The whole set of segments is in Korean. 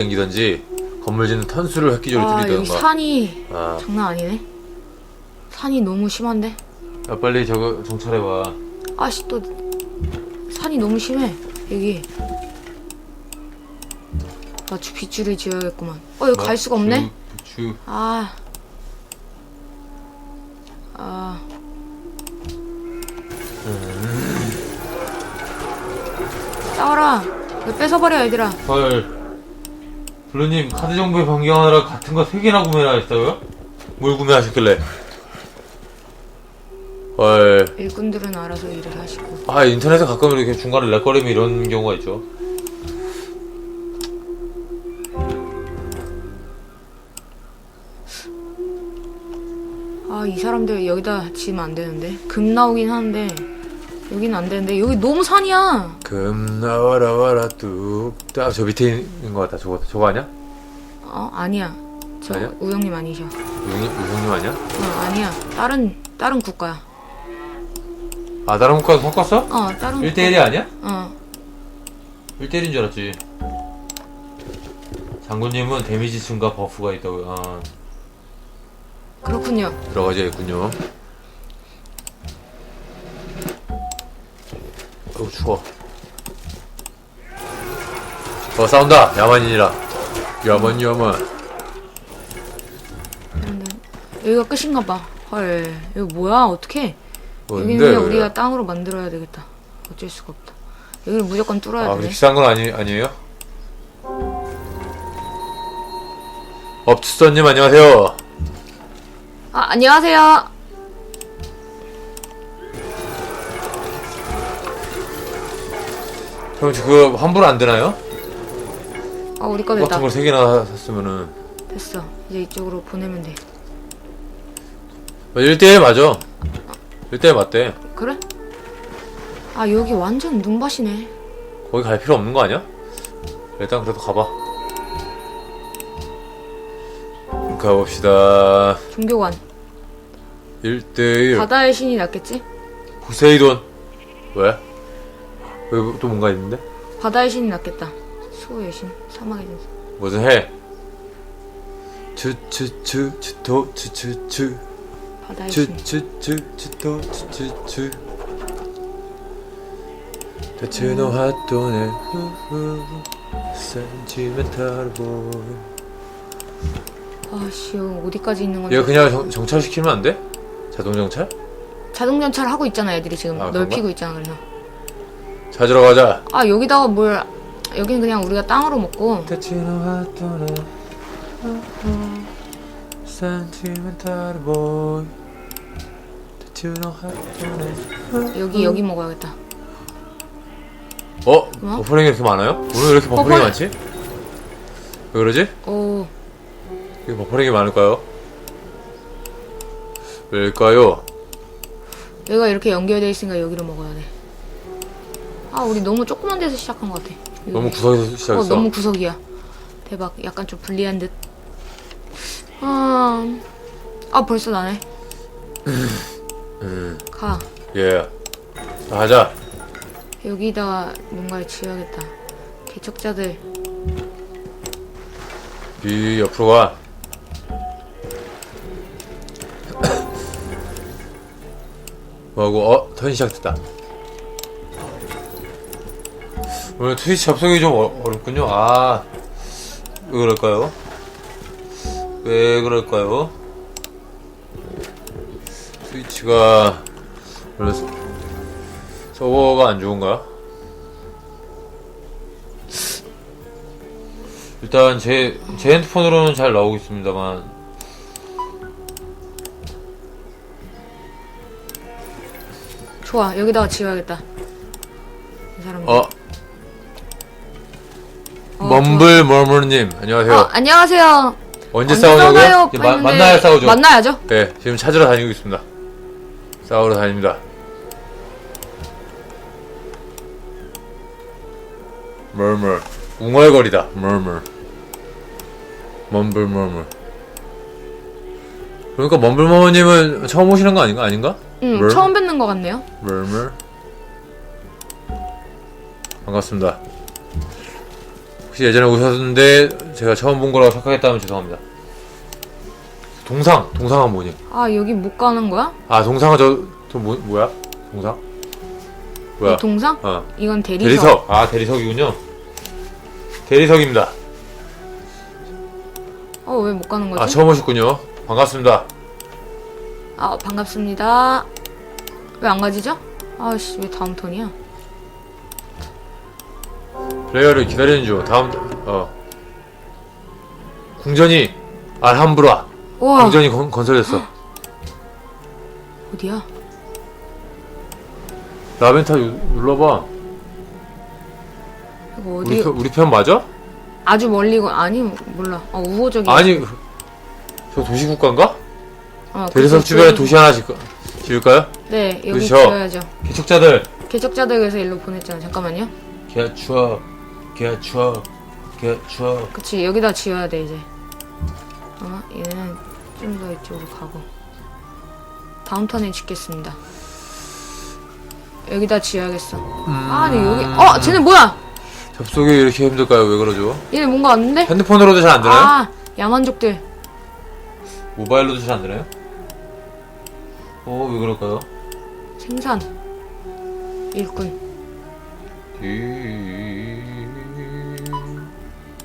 댕기던지 건물 짓는 턴수를 획기적으로 아 여기 줄이던가 산이 아, 장난 아니네. 산이 너무 심한데. 야, 빨리 저거 정찰해봐 아씨 또 산이 너무 심해 여기. 나 주- 빗줄을 지어야겠구만. 어 여기 갈 수가 없네. 부추 아. 아. 싸워라. 이거 뺏어버려 얘들아. 헐 블루님 카드 정보에 변경하느라 같은 거 3개나 구매를 하셨다고요? 뭘 구매하셨길래? 헐. 일꾼들은 알아서 일을 하시고. 아 인터넷에 가끔 이렇게 중간에 렉거리면 이런 경우가 있죠. 아 이 사람들 여기다 지으면 안 되는데? 금 나오긴 하는데 여기는 안 되는데 여기 너무 산이야. 금 나와라 와라 뚝딱 저 밑에 있는 거 같다 저거 저거 아니야? 어 아니야. 저 아니야? 우영님 아니셔. 우영님, 우영님 아니야? 어 아니야. 다른 다른 국가야. 아 다른 국가 섞었어? 어 다른 1대1이 아니야? 어 1대1인 줄 알았지 장군님은 데미지 증가 버프가 있다고요 아 그렇군요. 들어가야겠군요 어우 추워 어 싸운다 야만인이라 야만 야만 여기가 끝인가 봐. 헐 이거 뭐야 어떻게? 여기는 뭔데 그냥 왜? 우리가 땅으로 만들어야 되겠다. 어쩔 수가 없다. 여기를 무조건 뚫어야 아. 그렇게 비싼 건 아니, 아니에요? 업투서님 안녕하세요 아 안녕하세요. 형 그거 환불 안 되나요? 아 우리 거 됐다. 같은 걸 세 개나 샀으면은 됐어. 이제 이쪽으로 보내면 돼. 1대1 맞아 1대1 맞대 그래? 아 여기 완전 눈밭이네. 거기 갈 필요 없는 거 아니야? 일단 그래도 가봐. 가봅시다. 종교관. 1대1. 바다의 신이 낫겠지? 포세이돈. 왜? 왜 또 뭔가 있는데? 바다의 신이 낫겠다. 수호의 신, 사막의 신. 무슨 해? 추추추 추토 추추추 바다의 신. 추추추 추토 추추추 대체노 핫도네 후후 센티멘탈 보이 아씨 어디까지 있는 건지. 얘 그냥 정, 정찰시키면 안 돼? 자동 정찰? 자동 전철 하고 있잖아 애들이 지금 아, 넓히고 있잖아 그래서. 찾으러 가자. 아 여기다가 뭘? 여기는 그냥 우리가 땅으로 먹고. 여기 여기 먹어야겠다. 어? 뭐? 버퍼링이 이렇게 많아요? 오늘 왜 이렇게 버퍼링이 버퍼링. 많지? 왜 그러지? 오 왜 버퍼링이 많을까요? 왜일까요? 여기가 이렇게 연결돼 있으니까 여기로 먹어야 돼. 아 우리 너무 조그만 데서 시작한 것 같아. 여기. 너무 구석에서 어, 시작했어 너무 구석이야. 대박. 약간 좀 불리한 듯. 아, 아 벌써 나네. 음, 가. 예 자, 가자 여기다가 뭔가를 지어야겠다. 개척자들. 이 옆으로 가 뭐하고 어? 턴 시작됐다 오늘 트위치 접속이 좀 어, 어렵군요 아 왜 그럴까요? 왜 그럴까요? 트위치가 원래 서- 서버가 안 좋은가? 일단 제, 제 핸드폰으로는 잘 나오고 있습니다만 좋아. 여기다가 지어야겠다. 이 사람. 어? 먼블 머머님 안녕하세요 어, 안녕하세요. 언제 싸우냐고요? 이제 마, 만나야 싸우죠 만나야죠. 네 지금 찾으러 다니고 있습니다 싸우러 다닙니다 머머 웅얼거리다 머머 먼블 머머 그러니까 먼블 머머님은 처음 오시는 거 아닌가? 아닌가? 응, 뭘? 처음 뵙는 것 같네요. 머머 반갑습니다 혹시 예전에 오셨는데 제가 처음 본 거라고 착각했다면 죄송합니다. 동상, 동상은 뭐니? 아 여기 못 가는 거야? 아 동상은 저, 저 뭐, 뭐야? 동상? 뭐야? 이 동상? 어. 이건 대리석. 대리석. 아 대리석이군요. 대리석입니다. 어 왜 못 가는 거지? 아 처음 오셨군요. 반갑습니다. 아 반갑습니다. 왜 안 가지죠? 아씨 왜 다음 턴이야? 플레이어를 기다리는 중. 다음 어 궁전이 알함브라. 와 궁전이 건, 건설됐어. 어디야? 라벤타 유- 눌러봐. 이거 우리 어디? 편, 우리 편 맞아? 아주 멀리고 아니 몰라. 어 우호적이야. 아니 저 도시국가인가? 어, 대리석 주변에 도시 하나 짓, 지을까요? 네 여기 그쵸. 지어야죠. 개척자들 개척자들에서 일로 보냈잖아. 잠깐만요. 개추 억 개추억 개추억 그치 여기다 지어야 돼 이제. 어 얘는 좀 더 이쪽으로 가고. 다음 턴에 짓겠습니다. 여기다 지어야겠어. 아니 여기 어 쟤네 뭐야? 접속이 이렇게 힘들까요? 왜 그러죠? 얘네 뭔가 왔는데? 핸드폰으로도 잘 안 되나요? 아 야만족들. 모바일로도 잘 안 되나요? 어, 왜 그럴까요? 생산 일꾼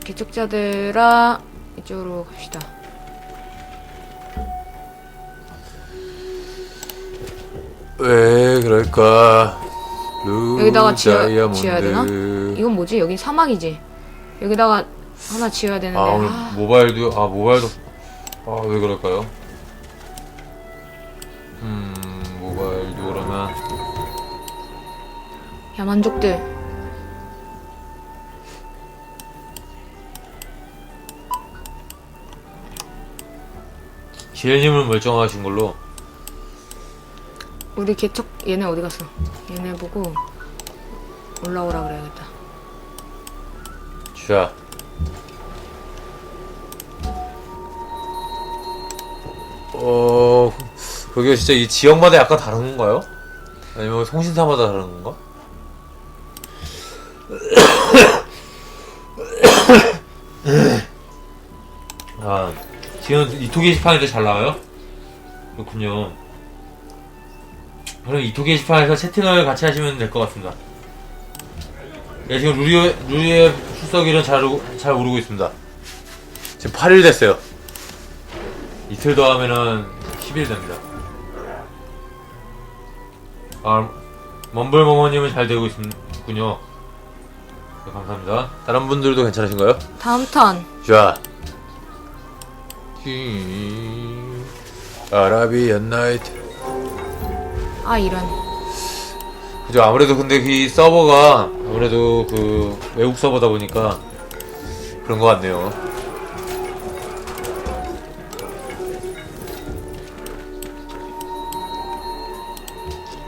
개척자들아 이쪽으로 갑시다 왜 그럴까? 여기다가 지어-. 지어야 되나? 이건 뭐지 여기 사막이지 여기다가 하나 지어야 되는데 아 오늘 아, 모바일도 아 모바일도 아 왜 그럴까요? 음 모바일도 그러면 야만족들 지혜님은 멀쩡하신 걸로. 우리 개척 얘네 어디 갔어? 얘네 보고 올라오라 그래야겠다. 자 어, 그게 진짜 이 지역마다 약간 다른 건가요? 아니면 송신사마다 다른 건가? 아, 지금 이토 게시판에도 잘 나와요? 그렇군요. 그럼 이토 게시판에서 채팅을 같이 하시면 될 것 같습니다. 예, 지금 루리의, 루리의 출석일은 잘, 오- 잘 오르고 있습니다. 지금 8일 됐어요. 이틀 더 하면은 10일 됩니다. 아, 먼벌머머님은 잘 되고 있군요. 네, 감사합니다. 다른 분들도 괜찮으신가요? 다음 턴 자. 아 라비안 나이트. 아 이런 그죠. 아무래도 근데 이 서버가 아무래도 그 외국 서버다 보니까 그런 것 같네요.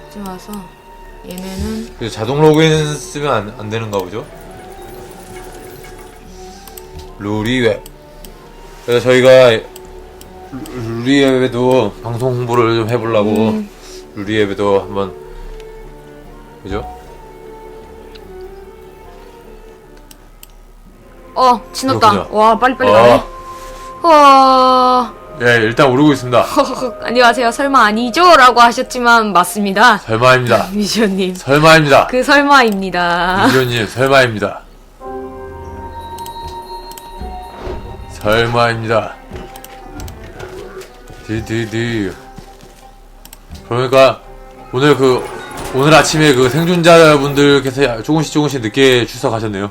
이쯤 와서 얘네는 그래서 자동 로그인 쓰면 안, 안 되는가 보죠? 루리웹. 그래서 저희가 루리웹에도 방송 홍보를 좀 해보려고 음. 루리웹에도 한번 그죠? 어 지났다. 와 빨리빨리 어. 가네 와 예, 일단 오르고 있습니다. 안녕하세요 설마 아니죠? 라고 하셨지만 맞습니다 설마입니다. 미션님 설마입니다. 그 설마입니다 미조님 설마입니다. 설마입니다. 디디디. 그러니까 오늘 그 오늘 아침에 그 생존자분들께서 조금씩 조금씩 늦게 출석하셨네요.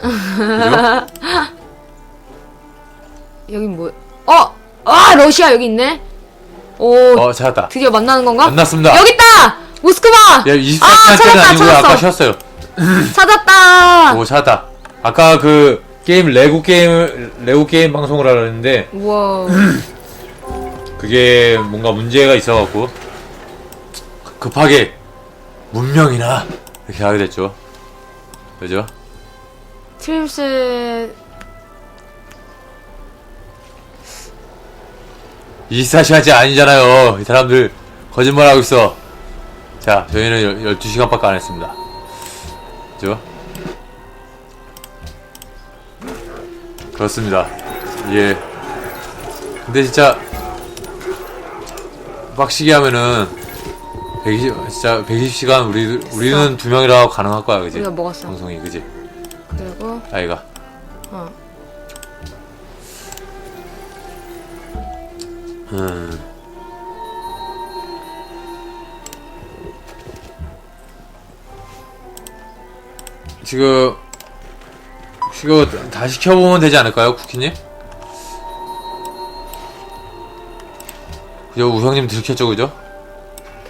그죠? 여긴 뭐 어! 아 러시아 여기 있네 오 어 찾았다. 드디어 만나는 건가? 만났습니다. 여기 있다! 모스크바! 야 24시간째는 아, 찾았다. 찾았어. 아까 쉬었어요. 찾았다! 오 찾았다. 아까 그 게임 레고 게임 레고 게임 방송을 하려는데 우와 그게 뭔가 문제가 있어갖고 급하게 문명이나 이렇게 하게 됐죠. 그죠? 트림스 24시간째 아니잖아요. 이 사람들 거짓말하고 있어. 자, 저희는 12시간밖에 안 했습니다. 그죠? 그렇습니다. 예. 근데 진짜 빡시게 하면은 120 진짜 120시간 우리 우리는 두 명이라 가능할 거야, 그지? 우리가 먹었어. 방송이 그지? 그리고 아이가. 어 음. 지금 이거 다 시 켜보면 되지 않을까요, 쿠키님? 그죠, 우형님 들켰죠, 그죠?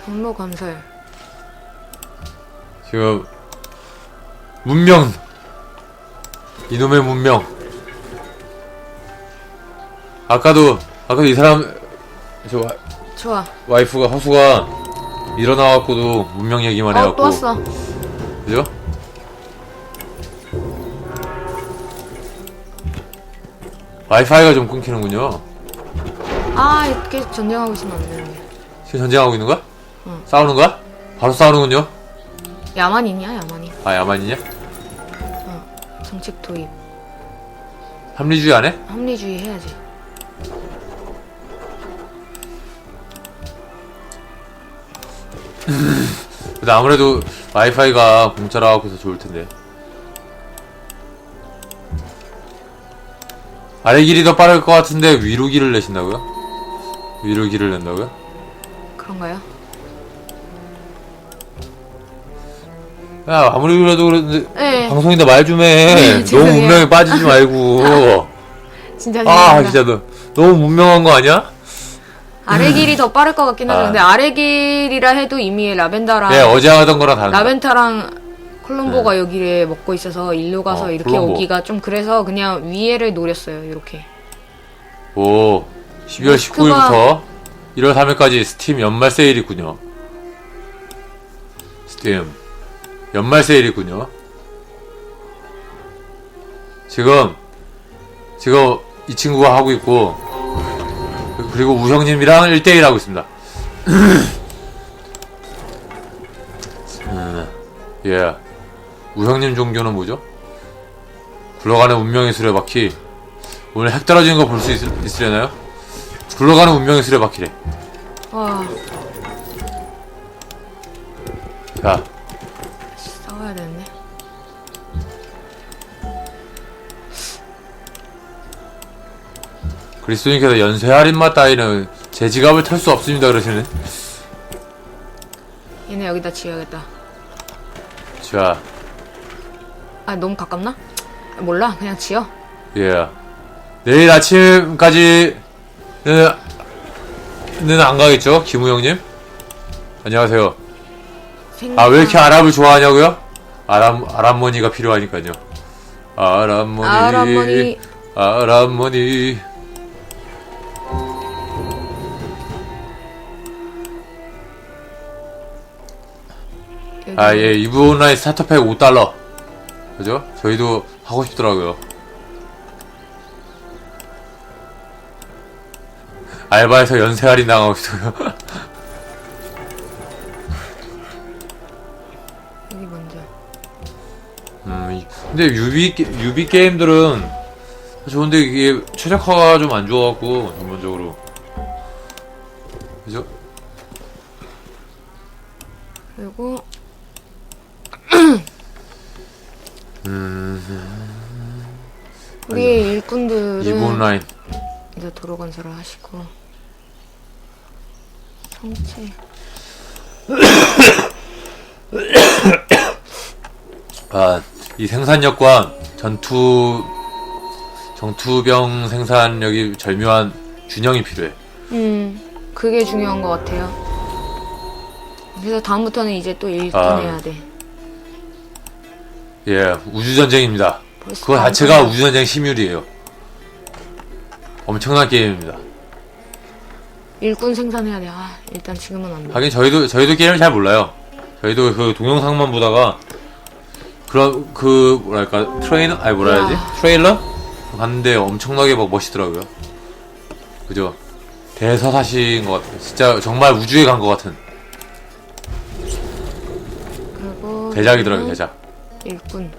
경로 건설. 지금 문명 이놈의 문명 아까도 아까도 이 사람 저 와- 좋아. 와이프가 허수가 일어나갖고도 문명 얘기만 어 해갖고 또 왔어. 그죠? 와이파이가 좀 끊기는군요. 아 이렇게 전쟁하고 있으면 안 되는데. 지금 전쟁하고 있는 거야? 응. 싸우는 거야? 바로 싸우는군요. 야만이냐 야만이. 아 야만이냐? 정책 도입. 합리주의 안 해? 합리주의 해야지. 근데 아무래도 와이파이가 공짜라 갖고 더 좋을 텐데. 아래 길이 더 빠를 것 같은데 위로 길을 내신다고요? 위로 길을 낸다고요? 그런가요? 야 아무리 그래도 그런데 네. 방송인데 말 좀 해. 네, 너무 죄송해요. 문명에 빠지지 말고. 진짜 아 죄송합니다. 진짜 너 너무 문명한 거 아니야? 아래 길이 더 빠를 것 같긴 하죠. 아. 근데 아래 길이라 해도 이미 라벤다랑 예 어제 하던 거랑 다른다. 라벤타랑 콜롬보가 여기를 먹고 있어서 일로 가서 네. 어, 이렇게 콜롬보. 오기가 좀 그래서 그냥 위에를 노렸어요. 이렇게. 오 12월 모스크바. 19일부터 1월 3일까지 스팀 연말 세일이 있군요. 스팀 연말 세일이 있군요. 지금 지금 이 친구가 하고 있고 그리고 우형님이랑 1대1 하고 있습니다. 음, 예. 우형님 종교는 뭐죠? 굴러가는 운명의 수레바퀴. 오늘 핵 떨어지는 거 볼 수 있으려나요? 굴러가는 운명의 수레바퀴래. 와 자, 싸워야 되는데. 그리스도님께서 연쇄 할인맛 따위는 제 지갑을 털 수 없습니다 그러시네. 얘네 여기다 지어야겠다. 자, 아 너무 가깝나? 몰라 그냥 지어. 예. 내일 아침까지는 는안 가겠죠, 김우영님? 안녕하세요. 아왜 이렇게 아랍을 좋아하냐고요? 아랍 아랍머니가 필요하니까요. 아랍머니. 아랍머니 아랍머니. 여기 아, 예, 이브 온라인 스타터팩 5달러. 그죠? 저희도 하고 싶더라고요. 알바에서 연세 할인 당하고 있어요. 여기 먼저. 음, 이- 근데 유비, 게- 유비 게임들은 좋은데 이게 최적화가 좀 안 좋아갖고, 전반적으로. 그죠? 그리고 음, 우리 일꾼들은 이브 온라인. 이제 도로 건설을 하시고 성체 아, 이 생산력과 전투, 정투병 생산력이 절묘한 균형이 필요해. 음 그게 중요한 것 같아요. 그래서 다음부터는 이제 또 일꾼 아. 해야 돼. 예, 우주전쟁입니다. 다음 자체가. 우주전쟁 시뮬이에요. 엄청난 게임입니다. 일꾼 생산해야 돼. 아 일단 지금은 안 돼. 하긴 저희도, 저희도 게임을 잘 몰라요. 저희도 그 동영상만 보다가, 그런, 그, 뭐랄까, 트레이너? 아니, 뭐라 해야지? 야. 트레일러? 봤는데 엄청나게 막 멋있더라고요. 그죠? 대서사시인 것 같아요. 진짜 정말 우주에 간 것 같은 그리고 대작이더라고요, 대작. 일꾼